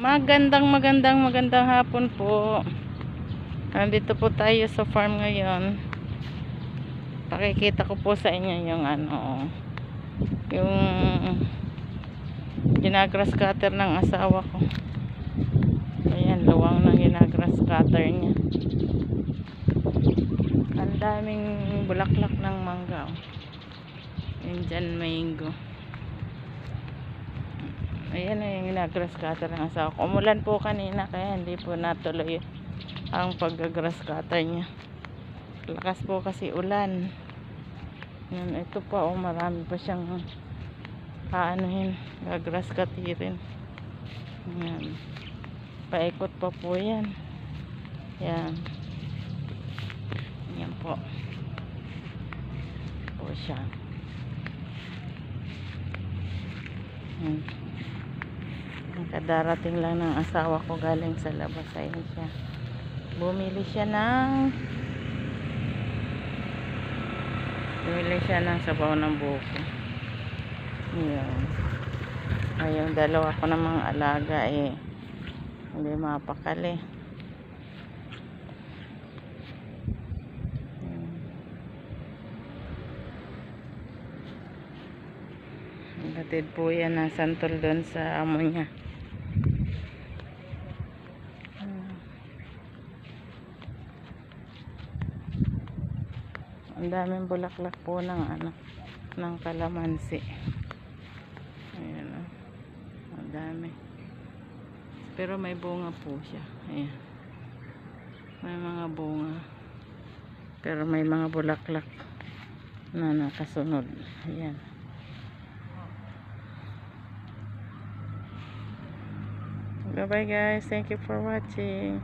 Magandang magandang magandang hapon po. Nandito po tayo sa farm ngayon. Pakikita ko po sa inyo yung ano, yung ginagrass cutter ng asawa ko. Ayan, luwang ng ginagrass cutter niya. Ang daming bulaklak ng mangga. Oh. Yan dyan, mango. Ayan na yung ginagrass cutter ng asawa ko. Umulan po kanina kaya hindi po natuloy ang paggagrass cutter niya. Lakas po kasi ulan. Yan, ito pa oh, marami pa siyang kaanuhin, gagrass cutterin. Yan. Paikot pa po yan. Yan. Yan po. Po siya. Yan. Kadarating lang ng asawa ko galing sa labas. Ayun siya. Bumili siya ng Bumili siya ng sabaw ng buko. Yan. Ay, dalawa ko ng mga alaga eh. Hindi mapakali. Yan. Batid po yan ng santol doon sa amo niya. Ang daming bulaklak po ng ano, ng kalamansi. Ayan o. Ang dami. Pero may bunga po siya. Ayan. May mga bunga. Pero may mga bulaklak na nakasunod. Ayan. Bye bye guys. Thank you for watching.